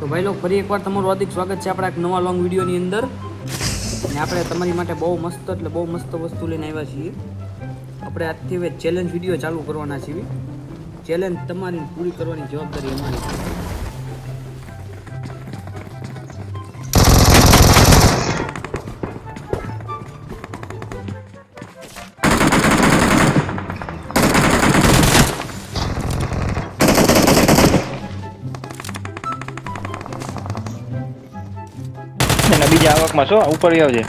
તો ભાઈ લોકો ફરી એકવાર તમારું હાર્દિક સ્વાગત છે આપણા એક નવા લોંગ વિડીયોની અંદર. અને આપણે તમારી માટે બહુ મસ્ત, એટલે બહુ મસ્ત વસ્તુ લઈને આવ્યા છીએ. આપણે આજથી હવે ચેલેન્જ વીડિયો ચાલુ કરવાના છીએ. ચેલેન્જ તમારી પૂરી કરવાની જવાબદારી અમારી એના બીજા આવકમાં છો? ઉપર આવજે.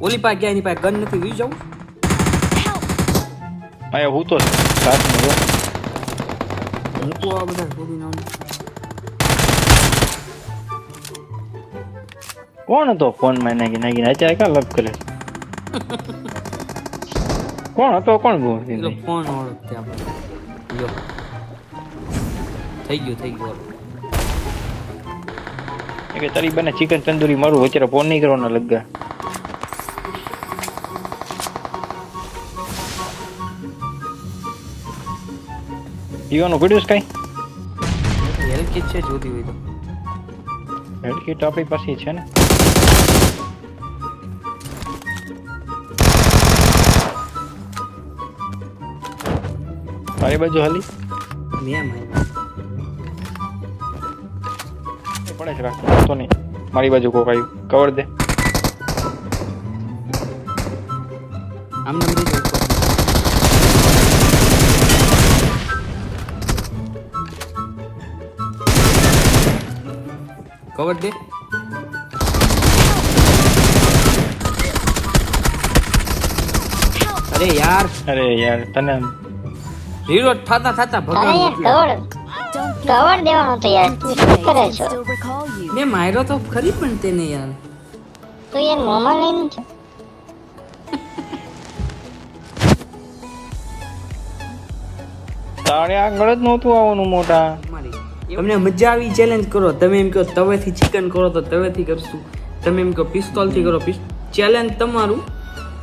ઓલી પાસે ગયા એની પાસે ગન નથી વી જાઉં? અહીંયા હું તો સાથ જો. હું તો આ બધા શોધી નામ કોણ હતો ફોનમાં નાખી નાખીને અત્યારે ક્યાં લપ કરે કોણ હતો? કોણ ગો પેલો ફોન ઓળખતે આપણે. થઈ ગયું થઈ ગયું કે તારી બને ચિકન તંદુરી મારું વચ્ચે ફોન નહીં કરવાનો લગા પીવાનું પડ્યું છે કઈ? હેલ્થ કિટ છે જોતી હોય તો. હેડકીટ આપણી પાસે છે ને. તારી બાજુ હાલી. મેમ પડે છે રાખ તો નહીં. મારી બાજુ કોક આવ્યું. કવર દે. આમ નામ દઈ દઉં કવર દે. અરે યાર. અરે યાર તને રીલોડ થાતા થાતા અરે ભગવાન યાર કવર દેવાનો તો યાર શું કરે છો? મે માયરો તો ખરી પણ તેને યાર. તો યાર મોમાં લઈને છો તારે આગળ જ નહોતું આવવાનું મોટા. તમને મજા આવી ચેલેન્જ કરો. તમે એમ કહો તવેથી ચિકન કરો તો તવેથી કરશું. તમે એમ કહો પિસ્તોલથી કરો ચેલેન્જ તમારું.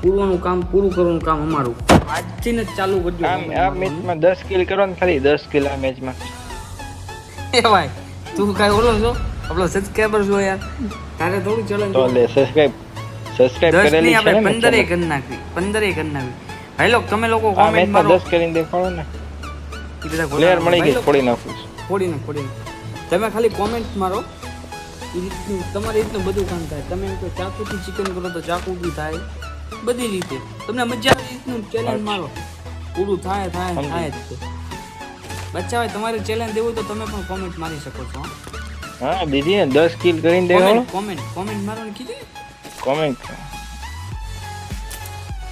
પૂરવાનું કામ પૂરું કરવાનું કામ અમારું. આજથી જ ચાલુ કરજો. આ મેચમાં દસ કિલ કરો ને ખાલી દસ કિલ આ મેચમાં એ ભાઈ તું કાંઈ ઓલો છો? આપણો સબસ્ક્રાઇબર છો યાર. તારે થોડું ચેલેન્જ તો લે સબસ્ક્રાઇબ સબસ્ક્રાઇબ કરેલી છે ને પંદરે channel. કરી નાખવી એ કરી નાખવી. ભાઈ લોક તમે લોકો કોમેન્ટ મારો. 10 કરીને દેખાડો ને. એ બધા પ્લેયર મળી ગઈ ફોડી નાખું નાખ ફોડીને નાખ. તમે ખાલી કોમેન્ટ મારો. એ તમારી રીતનું બધું કામ થાય. તમે એમ કે ચાકુથી ચિકન કરો તો ચાકુ બી થાય. બધી રીતે. તમને મજા આવે એ રીતનું ચેલેન્જ મારો. પૂરું થાય થાય થાય જ બચ્ચા ભાઈ તમારે ચેલેન્જ દેવું તો તમે પણ કોમેન્ટ મારી શકો છો હા. દીદી ને દસ કિલ કરીને દેખાડો કોમેન્ટ કોમેન્ટ મારવાની કીધી કોમેન્ટ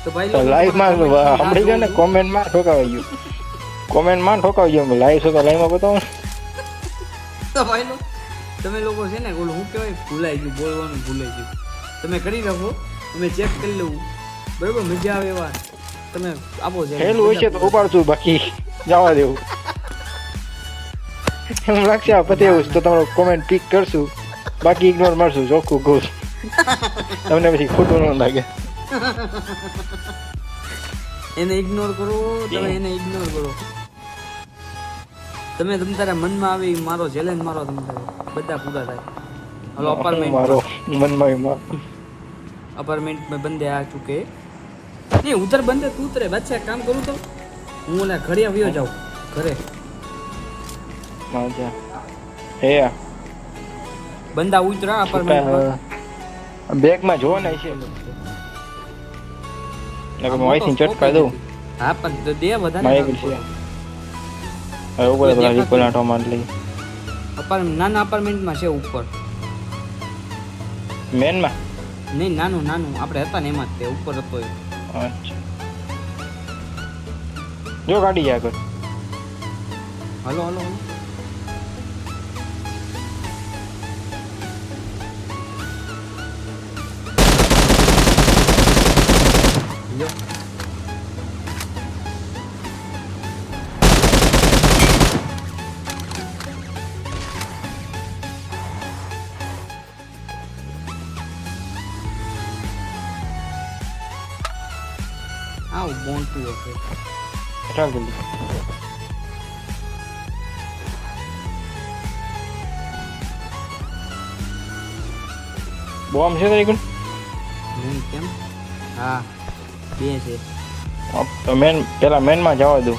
તો ભાઈ લાઈવમાં સાંભળી ગયો ને કોમેન્ટમાં ઠોકાવાઈ ગયો. કોમેન્ટમાં ઠોકાવી ગયો. લાઈવ છો તો લાઈવમાં બતાવો તો ભાઈ લોકો તમે લોકો છે ને ઓલું હું કહેવાય ભૂલાઈ ગયું બોલવાનું ભૂલાઈ ગયું. તમે કરી રાખો અમે ચેક કરી લેવું બરાબર? મજા આવે એવા. તમે આપો છે થયેલું હોય છે તો ઉપાડશું બાકી. જવા દેવું. એમ લાગશે આ પતે એવું તો તમારો કોમેન્ટ પિક કરશું. બાકી ઇગ્નોર મારશું ચોખ્ખું ઘોસ તમને પછી ખોટું ન લાગે. એને ઇગ્નોર કરો તમે એને ઇગ્નોર કરો. તમે તમ તારા મનમાં આવે મારો ચેલેન્જ મારો તમ બધા પૂરા થાય. હલો અપાર્ટમેન્ટ મારો મનમાં મારો. અપાર્ટમેન્ટ મેં બંદે આ ચૂકે. નહીં ઉતર બંદે તું ઉતરે. બચ્ચા કામ કરું તો હું ઓલા ઘરે વ્યો જાઉં. ઘરે. હે બંદા ઉતરા અપાર્ટમેન્ટમાં બેગમાં જો ને છે. નકર હું અહીંથી ચટકા દઉં. હા પણ દે વધારે છે. હવે ઉપર પેલા રિપલ આંટો માર લઈ. અપાર નાના અપાર્ટમેન્ટમાં છે ઉપર. મેનમાં નહીં નાનું નાનું. આપણે હતા ને એમાં જ તે ઉપર હતો અચ્છા. જો ગાડી જાય આગળ. Hello hello hello. want to work with. चल जल्दी બોમ્બ છે તારી કોણ? મેન કેમ? હા બે છે. તો મેન પેલા મેનમાં જવા દઉં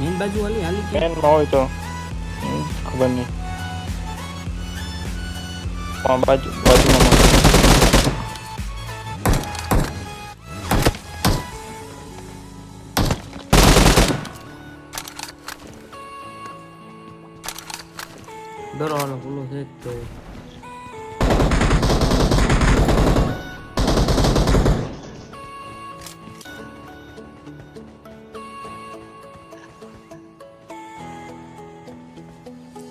મેન બાજુ હાલી હાલી મેનમાં હોય તો. ખબર નહીં. બાજુ બાજુમાં મળે. ડરો હાલો ઓલો છે જ તો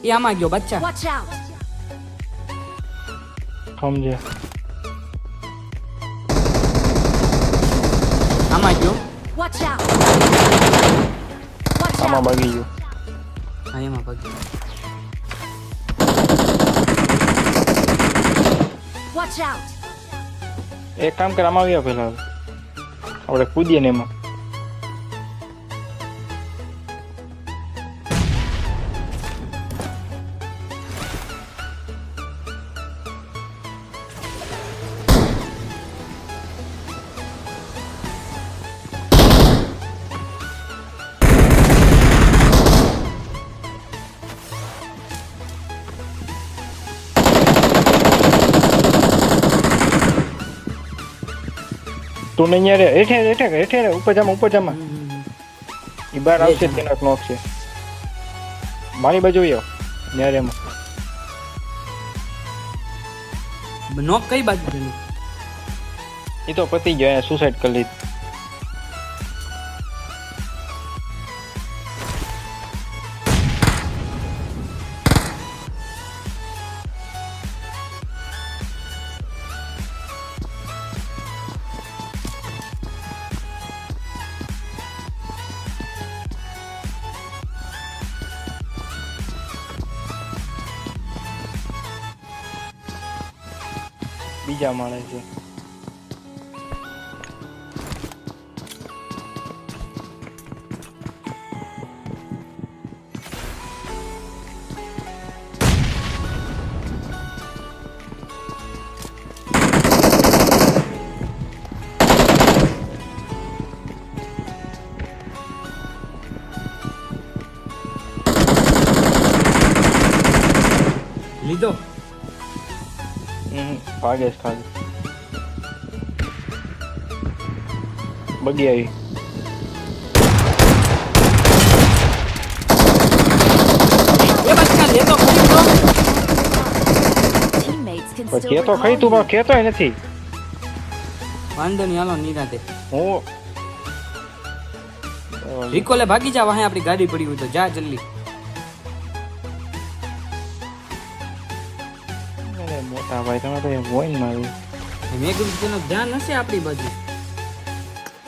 એ આમાં ગયો બચ્ચા Watch out! સમજે આમાં ગયો Watch out! Watch આમાં! ભાગી ગયું હા એમાં ભાગ્યો એક કામ કર આમાં આવ્યા પેલા આપણે કૂદીએ ને એમાં. તું નહીં યાર હેઠે હેઠે હેઠે રે, ઉપર જામાં ઉપર જામાં. એ બહાર આવશે તેના નોક છે. મારી બાજુ આવ્યો ન્યારે એમાં. નોક કઈ બાજુ એ તો પતી ગયો સુસાઇડ કરી લીધી. બીજા માળે છે લીધો હમ, ભાગે છે ખાલી બગી આવી એ બચ્ચા લેતો ખરી તો Teammates can પણ still કેતો ખરી તું recall પણ કેતોય નથી વાંધો નહીં હાલો નિરાતે હું રિકોલે ભાગી જા વાહે આપણી ગાડી પડી હોય તો જા જલ્દી મોટા ભાઈ તમે તો હોય ને મારી. મેં કીધું તેનું ધ્યાન હશે આપણી બાજુ.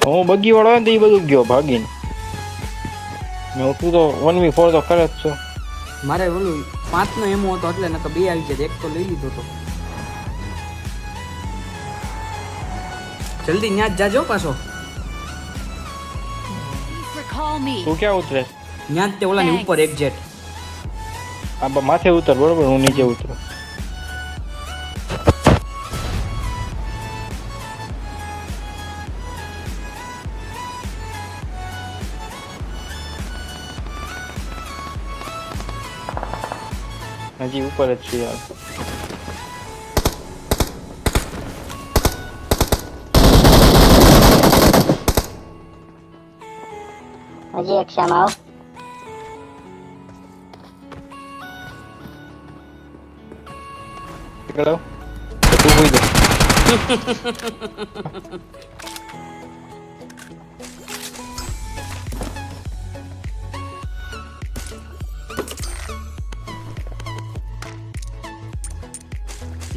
હું બગી વાળો ને તો એ બધું ગયો ભાગીને. ને તું તો વન વી ફોર તો કરે જ છો. મારે ઓલું પાંચનો એમો હતો એટલે નકર બે આવી જાય એક તો લઈ લીધો તો. જલ્દી ન્યા જ જાજો પાછો. તું ક્યાં ઉતરે? ન્યા જ તે ઓલાની ઉપર એક્ઝેક્ટ આ માથે ઉતર બરોબર? હું નીચે ઉતરું. હજી ઉપર જ છે યાર હજી એક શામ આવ નીકળો તો તું હોઈ જા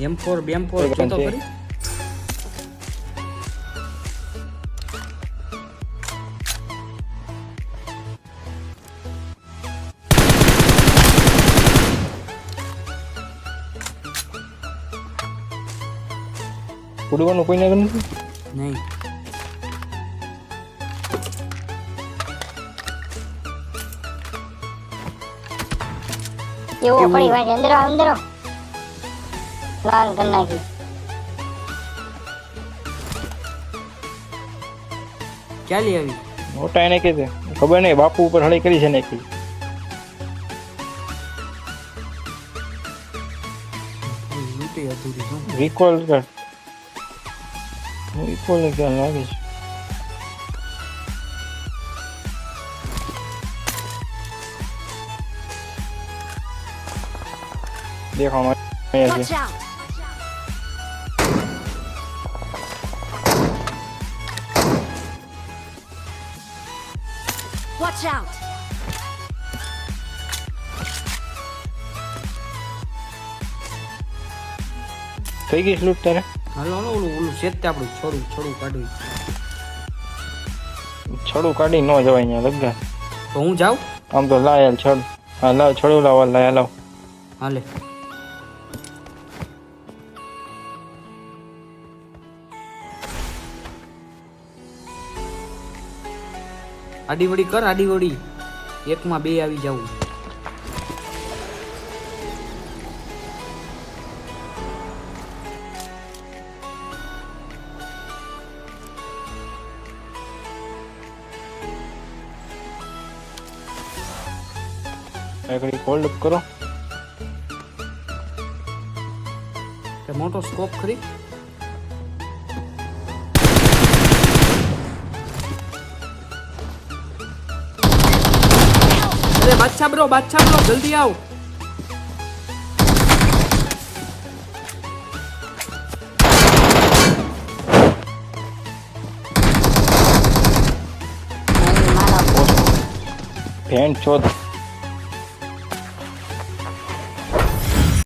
એમ ફોર બેમ ફોર કોઈ કરી ઉડવાનું કોઈ કોઈને નથી નહીં. કેવો પડી ભાઈ અંદર અંદર આવ. લાલ કરી નાખી ક્યાં લઈ આવી મોટા એને કે છે ખબર નહીં બાપુ ઉપર હળી કરી છે ને કે લૂંટી અધૂરી શું રિકોલ કર રિકોલ ક્યાં લાગે છે દેખો અમારે અહીંયા Watch છે Watch out! થઈ ગઈ સ્લૂટ તારે હાલો હાલો ઓલું ઓલું સેજ તે આપણું છોડું છોડું કાઢવી છડું કાઢી ન જવાય અહીંયા લગા તો હું જાઉં આમ તો લાયેલ છડ હા લાવ છડું લાવ લાય લાવ હાલે આડી વડી કર આડી વડી એકમાં બે આવી જવું આગળ હોલ્ડ અપ કરો. મોટો સ્કોપ ખરી? બાદશાહ બ્રો બાદશાહ બ્રો જલ્દી આવ ફેન ચોથ